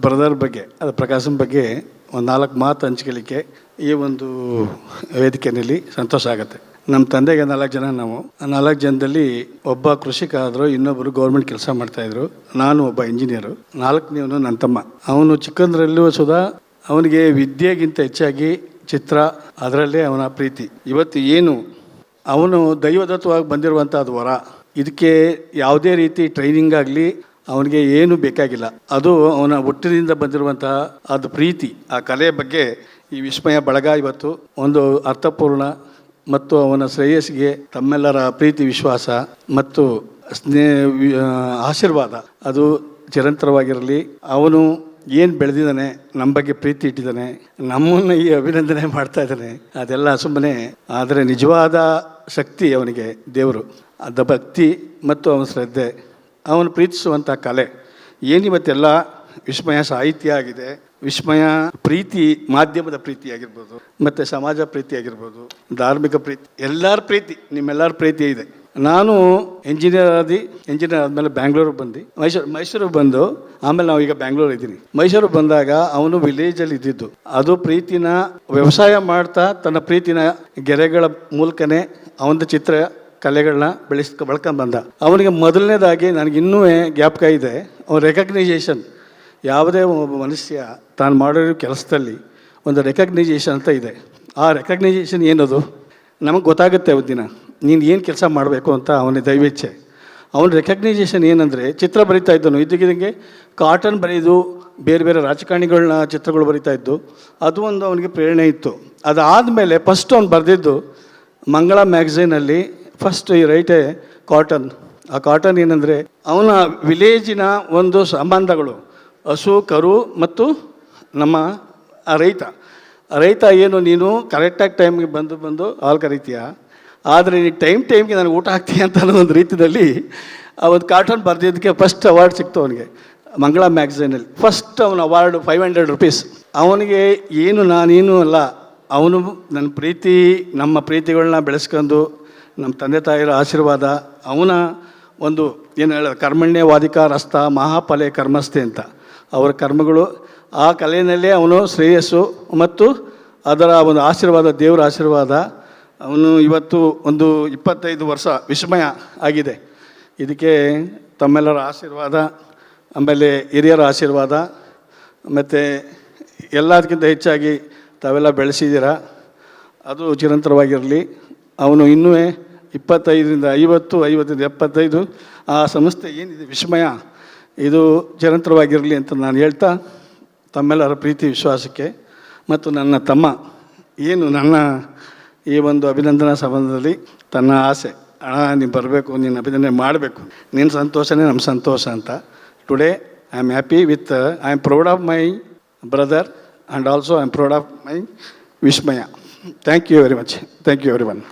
Brother ಬಗ್ಗೆ, ಅದು ಪ್ರಕಾಶನ್ ಬಗ್ಗೆ ಒಂದು ನಾಲ್ಕು ಮಾತು ಹಂಚ್ಕೊಳ್ಳಿಕ್ಕೆ ಈ ಒಂದು ವೇದಿಕೆಯಲ್ಲಿ ಸಂತೋಷ ಆಗುತ್ತೆ. ನಮ್ಮ ತಂದೆಗೆ ನಾಲ್ಕು ಜನ ನಾವು. ನಾಲ್ಕು ಜನದಲ್ಲಿ ಒಬ್ಬ ಕೃಷಿಕ ಆದರು ಇನ್ನೊಬ್ಬರು ಗೌರ್ಮೆಂಟ್ ಕೆಲಸ ಮಾಡ್ತಾಯಿದ್ರು. ನಾನು ಒಬ್ಬ ಇಂಜಿನಿಯರು. ನಾಲ್ಕನೇವನು ನನ್ನ ತಮ್ಮ ಅವನು ಚಿಕ್ಕಂದ್ರಲ್ಲೂ ಸುಧಾ ಅವನಿಗೆ ವಿದ್ಯೆಗಿಂತ ಹೆಚ್ಚಾಗಿ ಚಿತ್ರ, ಅದರಲ್ಲೇ ಅವನ ಪ್ರೀತಿ. ಇವತ್ತು ಏನು, ಅವನು ದೈವದತ್ತವಾಗಿ ಬಂದಿರುವಂಥ ಅದು ವರ. ಇದಕ್ಕೆ ಯಾವುದೇ ರೀತಿ ಟ್ರೈನಿಂಗ್ ಆಗಲಿ ಅವನಿಗೆ ಏನು ಬೇಕಾಗಿಲ್ಲ. ಅದು ಅವನ ಹುಟ್ಟಿನಿಂದ ಬಂದಿರುವಂತಹ ಅದು ಪ್ರೀತಿ. ಆ ಕಲೆಯ ಬಗ್ಗೆ ಈ ವಿಸ್ಮಯ ಬಳಗ ಇವತ್ತು ಒಂದು ಅರ್ಥಪೂರ್ಣ ಮತ್ತು ಅವನ ಶ್ರೇಯಸ್ಸಿಗೆ ತಮ್ಮೆಲ್ಲರ ಪ್ರೀತಿ, ವಿಶ್ವಾಸ ಮತ್ತು ಸ್ನೇ ಆಶೀರ್ವಾದ. ಅದು ಚಿರಂತರವಾಗಿರಲಿ ಅವನು ಏನು ಬೆಳೆದಿದ್ದಾನೆ, ನಮ್ಮ ಬಗ್ಗೆ ಪ್ರೀತಿ ಇಟ್ಟಿದ್ದಾನೆ, ನಮ್ಮನ್ನು ಈ ಅಭಿನಂದನೆ ಮಾಡ್ತಾ ಇದ್ದಾನೆ, ಅದೆಲ್ಲ ಸುಮ್ಮನೆ. ಆದರೆ ನಿಜವಾದ ಶಕ್ತಿ ಅವನಿಗೆ ದೇವರು. ಅದ ಭಕ್ತಿ ಮತ್ತು ಅವನ ಶ್ರದ್ಧೆ. ಅವನು ಪ್ರೀತಿಸುವಂಥ ಕಲೆ. ಏನಿವತ್ತೆಲ್ಲ ವಿಸ್ಮಯ ಸಾಹಿತ್ಯ ಆಗಿದೆ. ವಿಸ್ಮಯ ಪ್ರೀತಿ ಮಾಧ್ಯಮದ ಪ್ರೀತಿ ಆಗಿರ್ಬೋದು, ಮತ್ತು ಸಮಾಜ ಪ್ರೀತಿ ಆಗಿರ್ಬೋದು, ಧಾರ್ಮಿಕ ಪ್ರೀತಿ, ಎಲ್ಲರ ಪ್ರೀತಿ, ನಿಮ್ಮೆಲ್ಲರ ಪ್ರೀತಿ ಇದೆ. ನಾನು ಇಂಜಿನಿಯರ್ ಆದಿ ಇಂಜಿನಿಯರ್ ಆದಮೇಲೆ ಬ್ಯಾಂಗ್ಳೂರಿಗೆ ಬಂದು. ಮೈಸೂರು, ಮೈಸೂರಿಗೆ ಬಂದು ಆಮೇಲೆ ನಾವು ಈಗ ಬ್ಯಾಂಗ್ಳೂರ್ ಇದ್ದೀನಿ. ಮೈಸೂರಿಗೆ ಬಂದಾಗ ಅವನು ವಿಲೇಜಲ್ಲಿ ಇದ್ದಿದ್ದು. ಅದು ಪ್ರೀತಿನ ವ್ಯವಸಾಯ ಮಾಡ್ತಾ ತನ್ನ ಪ್ರೀತಿನ ಗೆರೆಗಳ ಮೂಲಕನೇ ಅವನ ಚಿತ್ರ ಕಲೆಗಳನ್ನ ಬೆಳೆಸ್ಕೊ, ಬೆಳ್ಕೊಂಡ್ ಬಂದ. ಅವನಿಗೆ ಮೊದಲನೇದಾಗಿ ನನಗೆ ಇನ್ನೂ ಜ್ಞಾಪಕ ಇದೆ. ಅವನ ರೆಕಗ್ನೈಸೇಷನ್ ಯಾವುದೇ ಒಬ್ಬ ಮನುಷ್ಯ ತಾನು ಮಾಡಿರೋ ಕೆಲಸದಲ್ಲಿ ಒಂದು ರೆಕಗ್ನೈಸೇಷನ್ ಅಂತ ಇದೆ. ಆ ರೆಕಗ್ನೈಸೇಷನ್ ಏನದು? ನಮಗೆ ಗೊತ್ತಾಗುತ್ತೆ ದಿನ ನೀನು ಏನು ಕೆಲಸ ಮಾಡಬೇಕು ಅಂತ ಅವನ ದೈವೇಚ್ಛೆ. ಅವನ ರೆಕಗ್ನೈಸೇಷನ್ ಏನಂದರೆ ಚಿತ್ರ ಬರಿತಾ ಇದ್ದನು. ಇದ್ದಕ್ಕಿದ್ದಂಗೆ ಕಾಟನ್ ಬರೆಯೋದು ಬೇರೆ ಬೇರೆ ರಾಜಕಾರಣಿಗಳನ್ನ ಚಿತ್ರಗಳು ಬರಿತಾ ಇದ್ದು, ಅದು ಒಂದು ಅವನಿಗೆ ಪ್ರೇರಣೆ ಇತ್ತು. ಅದಾದಮೇಲೆ ಫಸ್ಟ್ ಅವ್ನು ಬರೆದಿದ್ದು ಮಂಗಳ ಮ್ಯಾಗಝೈನಲ್ಲಿ ಫಸ್ಟ್ ಈ ರೈಟೆ ಕಾಟನ್ ಆ ಕಾಟನ್ ಏನಂದರೆ ಅವನ ವಿಲೇಜಿನ ಒಂದು ಸಂಬಂಧಗಳು. ಹಸು, ಕರು ಮತ್ತು ನಮ್ಮ ಆ ರೈತ. ರೈತ ಏನು, ನೀನು ಕರೆಕ್ಟಾಗಿ ಟೈಮ್ಗೆ ಬಂದು ಬಂದು ಹಾಲು ಕರಿತೀಯ? ಆದರೆ ನೀನು ಟೈಮ್ ಟೈಮ್ಗೆ ನನಗೆ ಊಟ ಹಾಕ್ತೀಯ ಅಂತ ಒಂದು ರೀತಿಯಲ್ಲಿ ಆ ಒಂದು ಕಾರ್ಟೂನ್ ಬರೆದಿದ್ದಕ್ಕೆ ಫಸ್ಟ್ ಅವಾರ್ಡ್ ಸಿಕ್ತು ಅವನಿಗೆ. ಮಂಗಳ ಮ್ಯಾಗ್ಝೀನಲ್ಲಿ ಫಸ್ಟ್ ಅವನ ಅವಾರ್ಡ್ ಫೈವ್ ಹಂಡ್ರೆಡ್ ರುಪೀಸ್ ಅವನಿಗೆ ಏನು ನಾನೇನು ಅಲ್ಲ. ಅವನು ನನ್ನ ಪ್ರೀತಿ, ನಮ್ಮ ಪ್ರೀತಿಗಳನ್ನ ಬೆಳೆಸ್ಕೊಂಡು ನಮ್ಮ ತಂದೆ ತಾಯಿಯರ ಆಶೀರ್ವಾದ, ಅವನ ಒಂದು ಏನು ಹೇಳ, ಕರ್ಮಣ್ಯವಾದಿಕ ರಸ್ತ, ಮಹಾಫಲೆ ಕರ್ಮಸ್ಥೆ ಅಂತ. ಅವರ ಕರ್ಮಗಳು ಆ ಕಲೆಯಲ್ಲೇ ಅವನು ಶ್ರೇಯಸ್ಸು ಮತ್ತು ಅದರ ಒಂದು ಆಶೀರ್ವಾದ, ದೇವರ ಆಶೀರ್ವಾದ. ಅವನು ಇವತ್ತು ಒಂದು ಇಪ್ಪತ್ತೈದು ವರ್ಷ ವಿಸ್ಮಯ ಆಗಿದೆ. ಇದಕ್ಕೆ ತಮ್ಮೆಲ್ಲರ ಆಶೀರ್ವಾದ, ಆಮೇಲೆ ಹಿರಿಯರ ಆಶೀರ್ವಾದ, ಮತ್ತು ಎಲ್ಲದಕ್ಕಿಂತ ಹೆಚ್ಚಾಗಿ ತಾವೆಲ್ಲ ಬೆಳೆಸಿದ್ದೀರಾ, ಅದು ಚಿರಂತರವಾಗಿರಲಿ. ಅವನು ಇನ್ನೂ ಇಪ್ಪತ್ತೈದರಿಂದ ಐವತ್ತು, ಐವತ್ತರಿಂದ ಎಪ್ಪತ್ತೈದು. ಆ ಸಂಸ್ಥೆ ಏನಿದೆ? ವಿಸ್ಮಯ. ಇದು ಚಿರಂತರವಾಗಿರಲಿ ಅಂತ ನಾನು ಹೇಳ್ತಾ, ತಮ್ಮೆಲ್ಲರ ಪ್ರೀತಿ, ವಿಶ್ವಾಸಕ್ಕೆ ಮತ್ತು ನನ್ನ ತಮ್ಮ, ಏನು ನನ್ನ ಈ ಒಂದು ಅಭಿನಂದನಾ ಸಂಬಂಧದಲ್ಲಿ ತನ್ನ ಆಸೆ ಹಣ ನೀನು ಬರಬೇಕು, ನೀನು ಅಭಿನಂದನೆ ಮಾಡಬೇಕು. ನಿನ್ನ ಸಂತೋಷನೇ ನಮ್ಮ ಸಂತೋಷ ಅಂತ. Today I am happy with I am proud of my brother and also I am proud of my Vismaya. Thank you very much thank you very one